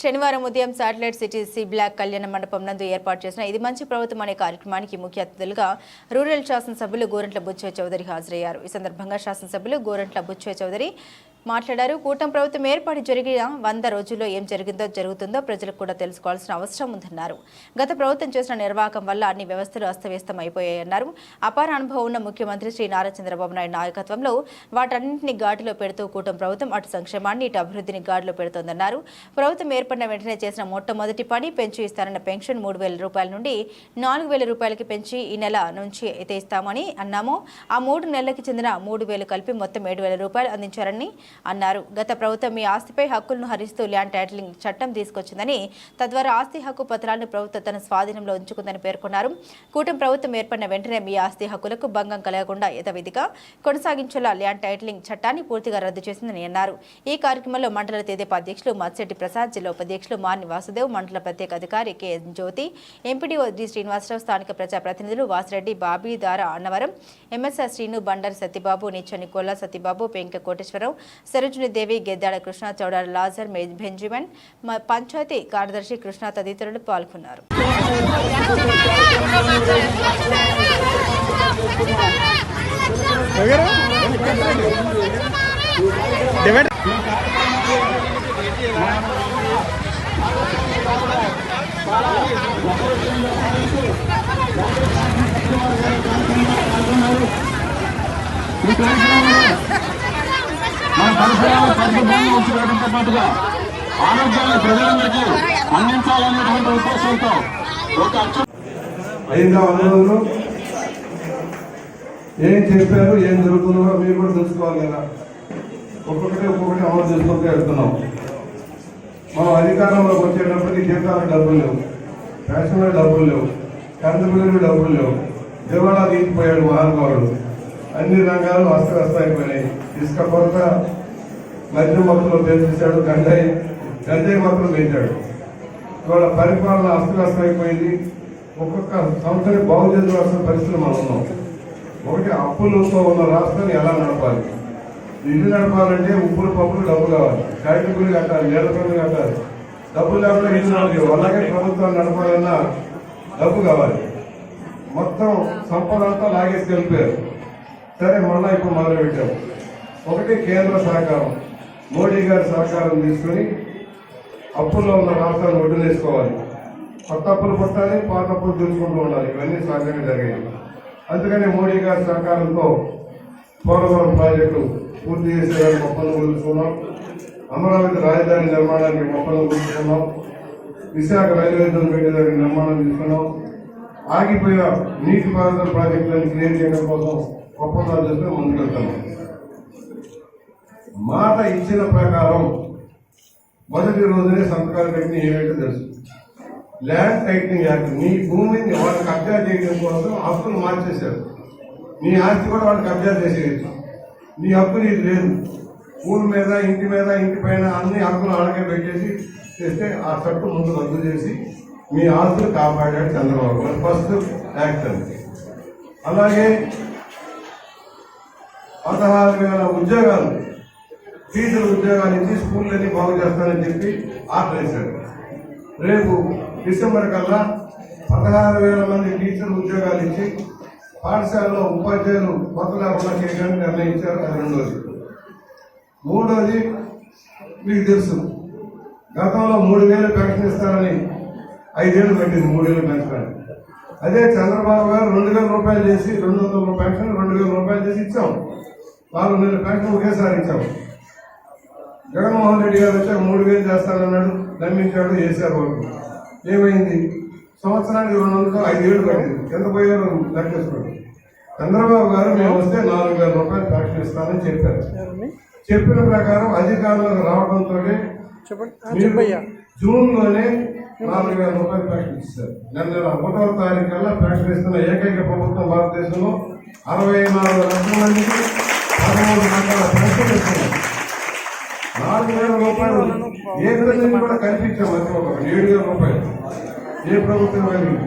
శనివారం ఉదయం satellite city C black కళ్యాణ మండపం నందు ఏర్పాటు చేసిన ఇది మంచి ప్రభుత్వం అనే కార్యక్రమానికి ముఖ్య అతిథులుగా రూరల్ శాసనసభ్యులు గోరంట్ల బుచ్చయ్య చౌదరి హాజరయ్యారు. ఈ సందర్భంగా శాసనసభ్యులు గోరంట్ల బుచ్చయ్య చౌదరి మాట్లాడారు. కూటమి ప్రభుత్వం ఏర్పాటు జరిగిన వంద రోజుల్లో ఏం జరిగిందో జరుగుతుందో ప్రజలకు కూడా తెలుసుకోవాల్సిన అవసరం ఉందన్నారు. గత ప్రభుత్వం చేసిన నిర్వాహకం వల్ల అన్ని వ్యవస్థలు అస్తవ్యస్తం అయిపోయాయన్నారు అపార అనుభవం ఉన్న ముఖ్యమంత్రి శ్రీ నారా చంద్రబాబు నాయుడు నాయకత్వంలో వాటన్నింటినీ ఘాటులో పెడుతూ కూటమి ప్రభుత్వం అటు సంక్షేమాన్ని ఇటు అభివృద్ధిని గాడిలో పెడుతోందన్నారు. ప్రభుత్వం ఏర్పడిన వెంటనే చేసిన మొట్టమొదటి పని పెంచి ఇస్తారన్న పెన్షన్ మూడు వేల రూపాయల నుండి నాలుగు వేల రూపాయలకి పెంచి ఈ నెల నుంచి అయితే ఇస్తామని అన్నాము. ఆ మూడు నెలలకి చెందిన మూడు వేలు కలిపి మొత్తం ఏడు వేల రూపాయలు అందించారని అన్నారు. గత ప్రభుత్వం మీ ఆస్తిపై హక్కులను హరిస్తూ ల్యాండ్ టైటిలింగ్ చట్టం తీసుకొచ్చిందని తద్వారా ఆస్తి హక్కు పత్రాలను ప్రభుత్వం తన స్వాధీనంలో ఉంచుకుందని పేర్కొన్నారు. కూటమి ప్రభుత్వం ఏర్పడిన వెంటనే మీ ఆస్తి హక్కులకు భంగం కలగకుండా యథావిధిగా కొనసాగించేలా ల్యాండ్ టైటిలింగ్ చట్టాన్ని పూర్తిగా రద్దు చేసిందని అన్నారు. ఈ కార్యక్రమంలో మండల తెదేపా అధ్యక్షులు మత్స్యటి ప్రసాద్ జిల్లా ఉపాధ్యక్షులు మార్ని వాసుదేవ్ మండల ప్రత్యేక అధికారి K Jyothi MPDO G Srinivasarao స్థానిక ప్రజాప్రతినిధులు Vasireddy Bobby Dara Annavaram MSR Srinu Bandar Satyababu Nichani Kolla Satyababu Penka Koteswararao Sarojini Devi Geddada Krishna Chowda Lazar Benjamin panchayat కార్యదర్శి కృష్ణ తదితరులు పాల్గొన్నారు. ఈ కార్యక్రమంలో పరిసరాల పరిశుభ్రంగా ఉంచుకోవడంతో పాటుగా ఆరోగ్యాన్ని ప్రజలందరికీ అందించాలనేటువంటి ఉద్దేశంతో ఒక అచ్చు ఏం చెప్పారు ఏం జరుగుతుందో మీరు కూడా తెలుసుకోవాలి కదా. ఒక్కొక్కటి ఒక్కొక్కటి అమలు చేసుకుంటూ వెళ్తున్నాం. మనం అధికారంలోకి వచ్చేటప్పటికి జీతాలకు డబ్బులు లేవు. పెన్షన్లకు డబ్బులు లేవు. కరెంటు బిల్లులు డబ్బులు లేవు. దివాళా తీసిపోయాడు మహానుభావుడు. అన్ని రంగాలు అస్తవ్యస్తం అయిపోయినాయి ఇసుక కొరత మధ్య మొత్తంలో పెంచేశాడు గంజాయి గంజాయి మొక్కలు పెంచాడు ఇవాళ పరిపాలన అస్తవ్యస్తం అయిపోయింది ఒక్కొక్క సంస్థని బాగు చేసుకోవాల్సిన పరిస్థితులు మనం ఉన్నాం. ఒకటి అప్పులతో ఉన్న రాష్ట్రాన్ని ఎలా నడపాలి? ఇల్లు నడపాలంటే ఉప్పులు పప్పులు డబ్బు కావాలి. కరెంటు బిల్లు కట్టాలి నీళ్ళ బిల్లు కట్టాలి. డబ్బులు లేకుండా ఇల్లు నడపలేవు అలాగే ప్రభుత్వాన్ని నడపాలన్నా డబ్బు కావాలి. మొత్తం సంపద అంతా లాగేసి వెళ్ళిపోయారు. సరే మళ్ళీ ఇప్పుడు మొదలు పెట్టాము ఒకటి కేంద్ర సహకారం. మోడీ గారి సహకారం తీసుకొని అప్పుల్లో ఉన్న రాష్ట్రాన్ని వడ్డీలేసుకోవాలి కొత్త అప్పులు పుట్టాలి పాత అప్పులు తెలుసుకుంటూ ఉండాలి. ఇవన్నీ సహజంగా జరిగాయి. అందుకని మోడీ గారి సహకారంతో పోలవరం ప్రాజెక్టు పూర్తి చేసేదానికి ఒప్పందం కుదుర్చుకున్నాం. అమరావతి రాజధాని నిర్మాణానికి ఒప్పందం కుదుర్చుకున్నాం. విశాఖ రైల్వే జోన్ పెట్టేదానికి నిర్మాణం తీసుకున్నాం. ఆగిపోయిన నీటిపారుదల ప్రాజెక్టులను క్లియర్ చేయడం కోసం ఒప్పందాలు చేసుకుని ముందుకెళ్తున్నాం. మాట ఇచ్చిన ప్రకారం మొదటి రోజునే సంతకాలు పెట్టిన ఏమైతే తెలుసు. ల్యాండ్ టైటింగ్ యాక్ట్ నీ భూమిని వాళ్ళు కబ్జా చేయడం కోసం హక్కులు మార్చేశారు. నీ ఆస్తి కూడా వాళ్ళు కబ్జా చేసేయచ్చు. నీ హక్కు నీకు లేదు. ఊరి మీద ఇంటి మీద ఇంటి పైన అన్ని హక్కులు ఆడకే పెట్టేసి చేస్తే ఆ చట్టు ముందు రద్దు చేసి మీ ఆస్తులు కాపాడాడు చంద్రబాబు గారు. ఫస్ట్ యాక్ట్ అండి అలాగే పదహారు వేల ఉద్యోగాలు టీచర్ ఉద్యోగాలు ఇచ్చి స్కూళ్ళని బాగు చేస్తానని చెప్పి ఆర్డర్ వేశారు. రేపు డిసెంబర్ కల్లా పదహారు వేల మంది టీచర్ ఉద్యోగాలు ఇచ్చి పాఠశాలలో ఉపాధ్యాయులు కొత్త లేకుండా చేయడానికి నిర్ణయించారు అది రెండోది. మూడోది మీకు తెలుసు గతంలో మూడు వేలు పెన్షన్ ఇస్తారని ఐదేళ్ళు పెట్టింది మూడేళ్ళు పెన్షన్ అదే చంద్రబాబు గారు రెండు వేల రూపాయలు చేసి రెండు వందల రూపాయల పెన్షన్ రెండు వేల రూపాయలు చేసి ఇచ్చాం. నాలుగు నెలల పెన్షన్ ఒకేసారి ఇచ్చాం. జగన్మోహన్ రెడ్డి గారు వచ్చాక మూడు వేలు చేస్తానన్నాడు నమ్మించాడు చేశారు వరకు ఏమైంది? సంవత్సరానికి రెండు వందలు ఐదు ఏళ్ళు పట్టింది ఎంత పోయారు? లెక్కేసుకోండి చంద్రబాబు గారు మేము వస్తే నాలుగు వేల రూపాయలు పెన్షన్ ఇస్తానని చెప్పారు. చెప్పిన ప్రకారం అధికారులకు రావడంతో చెప్పండి. ఆ, చెప్పయ్యా. జూన్లోనే నాలుగు వేల రూపాయలు పెన్షన్ ఇస్తారు నెల నెల ఒకటవ తారీఖు కల్లా పెన్షన్ ఇస్తున్న ఏకైక ప్రభుత్వం భారతదేశంలో అరవై నాలుగు లక్షల మందికి పదమూడు రకాల పెన్షన్ ఇస్తున్నారు. నాలుగు వేల రూపాయలు. ఏ ప్రజలకు కూడా కనిపించాం అది ఒక ఏడు వేల రూపాయలు. ఏ ప్రభుత్వం కలిగింది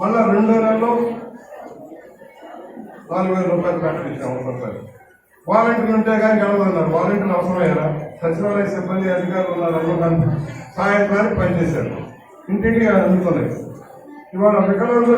మళ్ళా రెండో నెలలో నాలుగు వేల రూపాయలు పెన్షన్ ఒకసారి వాలంటీర్లు ఉంటే కానీ గెలవదన్నారు వాలంటీర్లు అవసరమయ్యారా సచివాలయ సిబ్బంది అధికారులు ఉన్నారు? నమ్మకాన్ని సాయంత్రానికి పనిచేశారు. ఇంటింటికి అందుతున్నాయి ఇవాళ వికలాంగులు